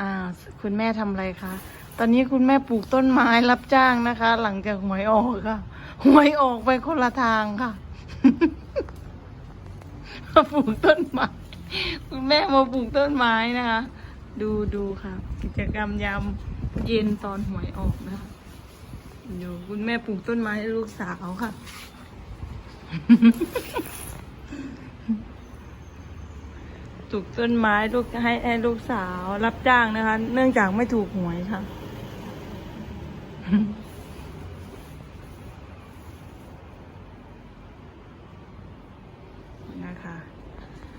อ่า คุณแม่ทำอะไรคะ ตอนนี้คุณแม่ปลูกต้นไม้รับจ้างนะคะ หลังจากหวยออกค่ะ หวยออกไปคนละทางค่ะ มาปลูกต้นไม้ คุณแม่มาปลูกต้นไม้นะคะ ดูดูค่ะ กิจกรรมยามเย็นตอนหวยออกนะคะดูคุณแม่ปลูกต้นไม้ให้ลูกสาวค่ะ ป ลูกต้นไม้ลูกให้ให้ลูกสาวรับจ้างนะคะ เนื่องจากไม่ถูกหวยค่ะ นะคะ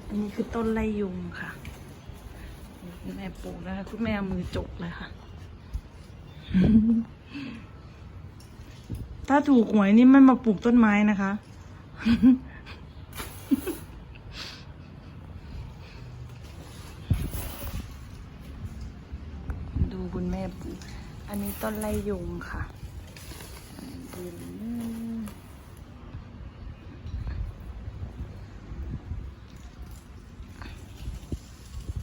อันนี้คือต้นไลยุงค่ะคุณแม่ปลูกนะคะคุณแม่มือจกเลยค่ะ ถ้าถูกหวยนี่ไม่มาปลูกต้นไม้นะคะ คุณแม่ปลูกอันนี้ต้นไลยงค่ะ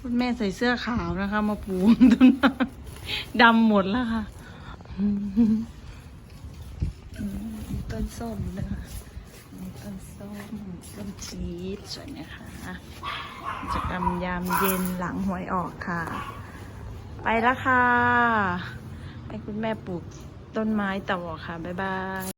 คุณแม่ใส่เสื้อขาวนะคะ มาปลูกต้นดำหมดแล้วค่ะต้นส้มนะคะต้นส้มต้นชีสสวยนะคะกิจกรยามเย็นหลังหวยออกค่ะ ไปแล้วค่ะ ให้คุณแม่ปลูกต้นไม้ต่อค่ะ บ๊ายบาย